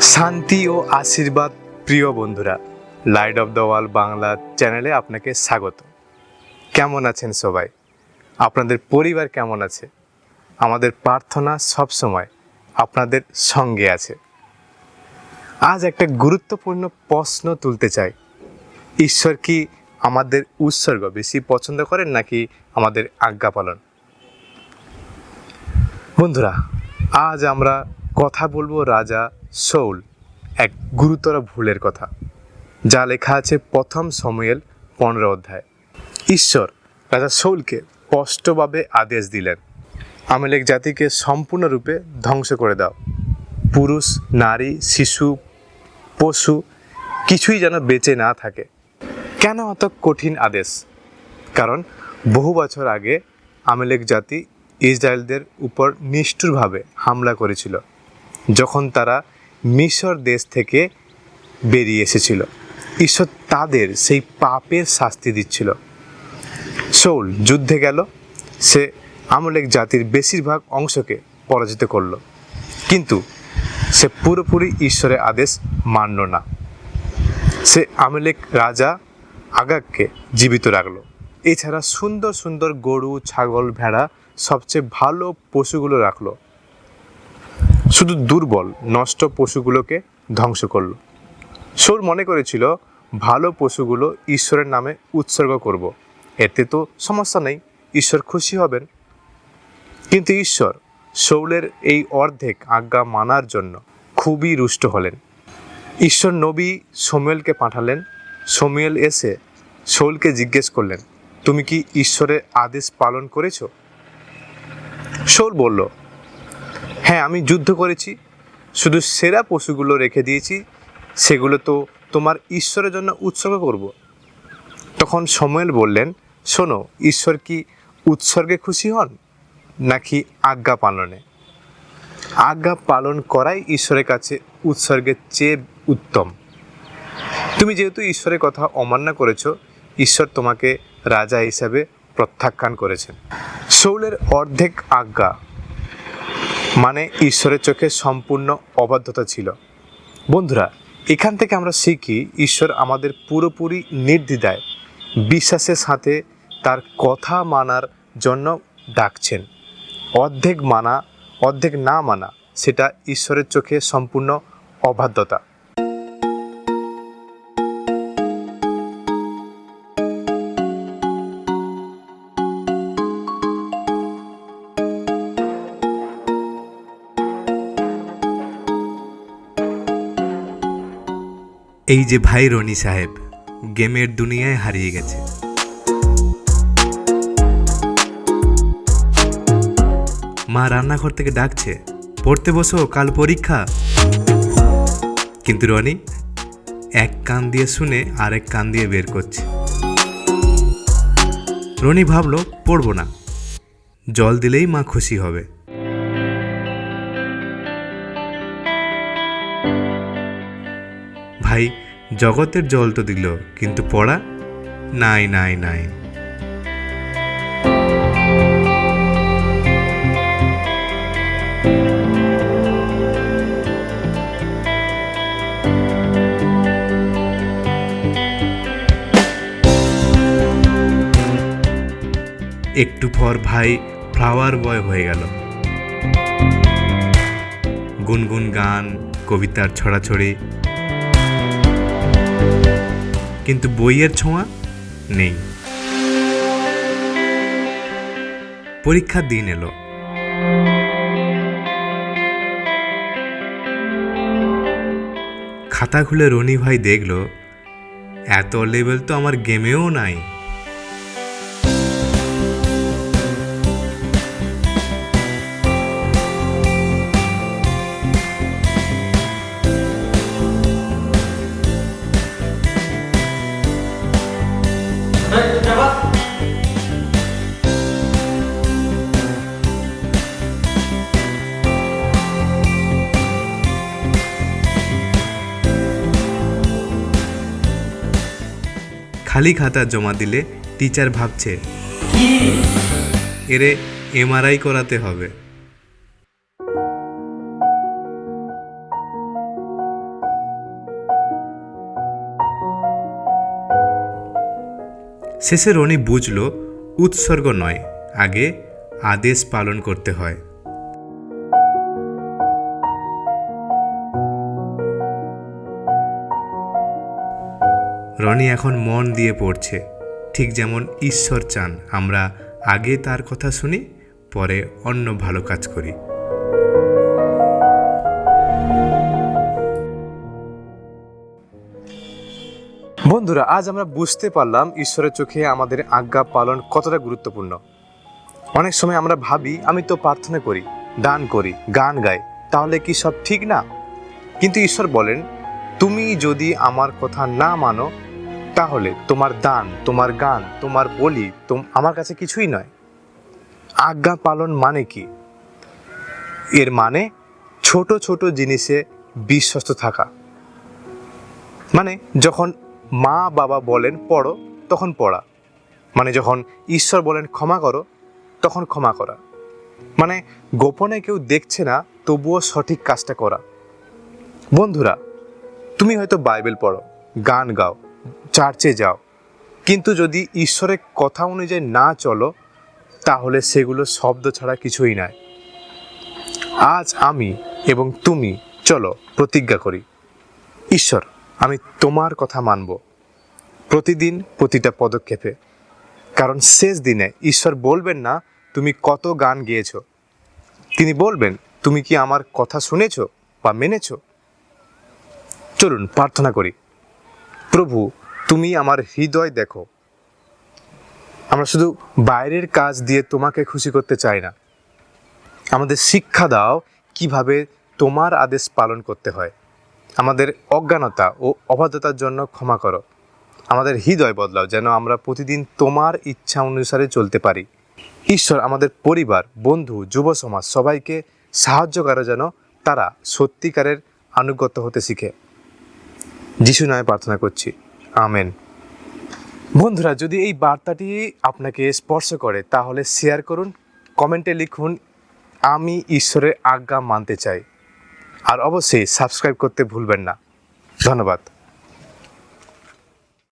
শান্তি ও আশীর্বাদ প্রিয় বন্ধুরা light of the wall Bangla চ্যানেলে আপনাকে স্বাগত। কেমন আছেন সবাই? আপনাদের পরিবার কেমন আছে? আমাদের প্রার্থনা সব সময় আপনাদের সঙ্গে আছে। আজ একটা গুরুত্বপূর্ণ প্রশ্ন তুলতে চাই। ঈশ্বর কি আমাদের উৎসর্গ বেশি পছন্দ করেন নাকি আমাদের আজ্ঞা পালন বন্ধুরা, আজ আমরা কথা বলব রাজা সৌল, এক গুরুতর ভুলের কথা, যা লেখা আছে প্রথম সময়েল পনেরো অধ্যায়। ঈশ্বর রাজা সৌলকে স্পষ্টভাবে আদেশ দিলেন, আমেলেক জাতিকে সম্পূর্ণরূপে ধ্বংস করে দাও। পুরুষ, নারী, শিশু, পশু, কিছুই যেন বেঁচে না থাকে। কেন অত কঠিন আদেশ? কারণ বহু বছর আগে আমেলেক জাতি ইসরায়েলদের উপর নিষ্ঠুরভাবে হামলা করেছিল। যখন তারা মিশর দেশ থেকে বেরিয়ে এসেছিল। ঈশ্বর তাদের সেই পাপের শাস্তি দিচ্ছিল। শৌল যুদ্ধে গেল, সে আমলেক জাতির বেশিরভাগ অংশকে পরাজিত করল। কিন্তু সে পুরোপুরি ঈশ্বরের আদেশ মানল না। সে আমেলেক রাজা আগাগকে জীবিত রাখল। এছাড়া সুন্দর সুন্দর গরু, ছাগল, ভেড়া সবচেয়ে ভালো পশুগুলো রাখল। শুধু দুর্বল, নষ্ট পশুগুলোকে ধ্বংস করল। সোর মনে করেছিল, ভালো পশুগুলো ঈশ্বরের নামে উৎসর্গ করব। এতে তো সমস্যা নেই, ঈশ্বর খুশি হবেন। কিন্তু ঈশ্বর শৌলের এই অর্ধেক আজ্ঞা মানার জন্য খুবই রুষ্ট হলেন। ঈশ্বর নবী সোমেলকে পাঠালেন। সোমেল এসে শৌলকে জিজ্ঞেস করলেন, তুমি কি ঈশ্বরের আদেশ পালন করেছ? শৌল বলল হ্যাঁ আমি যুদ্ধ করেছি। শুধু সেরা পশুগুলো রেখে দিয়েছি। সেগুলো তো তোমার ঈশ্বরের জন্য উৎসর্গ করব। তখন সময়েল বললেন, শোনো, ঈশ্বর কি উৎসর্গে খুশি হন নাকি আজ্ঞা পালনে? আজ্ঞা পালন করাই ঈশ্বরের কাছে উৎসর্গের চেয়ে উত্তম। তুমি যেহেতু ঈশ্বরের কথা অমান্য করেছ, ঈশ্বর তোমাকে রাজা হিসাবে প্রত্যাখ্যান করেছেন। শৌলের অর্ধেক আজ্ঞা মানে ঈশ্বরের চোখে সম্পূর্ণ অবাধ্যতা ছিল। বন্ধুরা, এখান থেকে আমরা শিখি ঈশ্বর আমাদের পুরোপুরি নির্দ্বিধায় বিশ্বাসের সাথে তার কথা মানার জন্য ডাকছেন। অর্ধেক মানা, অর্ধেক না মানা, সেটা ঈশ্বরের চোখে সম্পূর্ণ অবাধ্যতা। এই যে ভাই রনি সাহেব, গেমের দুনিয়ায় হারিয়ে গেছে। মা রান্নাঘর থেকে ডাকছে, পড়তে বসো, কাল পরীক্ষা। কিন্তু রনি এক কান দিয়ে শুনে আরেক কান দিয়ে বের করছে। রনি ভাবলো, পড়ব না। জল দিলেই মা খুশি হবে। ভাই, জগতের জল তো দিল, কিন্তু পড়া? নাই নাই নাই। একটু পর ভাই ফ্লাওয়ার বয় হয়ে গেল। গুনগুন গান, কবিতার ছড়াছড়ি কিন্তু বইয়ের ছোঁয়া নেই। পরীক্ষার দিন এলো। খাতা খুলে রনি ভাই দেখল, এত লেভেল তো আমার গেমেও নাই। খালি খাতা জমা দিলে টিচার ভাবছে এরে এমআরআই করাতে হবে। শেষে রনি বুঝল উৎসর্গ নয় আগে আদেশ পালন করতে হয়। রনি এখন মন দিয়ে পড়ছে। ঠিক যেমন ঈশ্বর চান, আমরা আগে তার কথা শুনি, পরে অন্য ভালো কাজ করি। বন্ধুরা, আজ আমরা বুঝতে পারলাম ঈশ্বরের চোখে আমাদের আজ্ঞা পালন কতটা গুরুত্বপূর্ণ। অনেক সময় আমরা ভাবি, আমি তো প্রার্থনা করি, দান করি, গান গাই, তাহলে কি সব ঠিক না? কিন্তু ঈশ্বর বলেন, তুমি যদি আমার কথা না মানো তাহলে তোমার দান, তোমার গান, তোমার বলি আমার কাছে কিছুই নয়। আজ্ঞা পালন মানে কি? এর মানে ছোট ছোট জিনিসে বিশ্বস্ত থাকা। মানে যখন মা, বাবা বলেন পড়ো, তখন পড়া। মানে যখন ঈশ্বর বলেন ক্ষমা করো, তখন ক্ষমা করা। মানে গোপনে কেউ দেখছে না, তবুও সঠিক কাজটা করা। বন্ধুরা, তুমি হয়তো বাইবেল পড়ো, গান গাও। চার্চে যাও। কিন্তু যদি ঈশ্বরের কথা অনুযায়ী না চলো, তাহলে সেগুলো শব্দ ছাড়া কিছুই নয় আজ আমি এবং তুমি চলো, প্রতিজ্ঞা করি। ঈশ্বর, আমি তোমার কথা মানব। প্রতিদিন প্রতিটা পদক্ষেপে। কারণ শেষ দিনে ঈশ্বর বলবেন না, তুমি কত গান গেয়েছো? তিনি বলবেন, তুমি কি আমার কথা শুনেছ বা মেনেছো? চলুন, প্রার্থনা করি। প্রভু, তুমি আমার হৃদয় দেখো। আমরা শুধু বাইরের কাজ দিয়ে তোমাকে খুশি করতে চাই না। আমাদের শিক্ষা দাও কীভাবে তোমার আদেশ পালন করতে হয়। আমাদের অজ্ঞানতা ও অবাধ্যতার জন্য ক্ষমা করো। আমাদের হৃদয় বদলাও যেন আমরা প্রতিদিন তোমার ইচ্ছা অনুসারে চলতে পারি। ঈশ্বর, আমাদের পরিবার, বন্ধু, যুব সমাজ সবাইকে সাহায্য করো যেন তারা সত্যিকারের আনুগত্য হতে শিখে। যিশু নামে প্রার্থনা করছি। আমেন। বন্ধুরা, যদি এই বার্তাটি আপনাকে স্পর্শ করে, তাহলে শেয়ার করুন, কমেন্টে লিখুন, আমি ঈশ্বরের আজ্ঞা মানতে চাই। আর অবশ্যই সাবস্ক্রাইব করতে ভুলবেন না। ধন্যবাদ।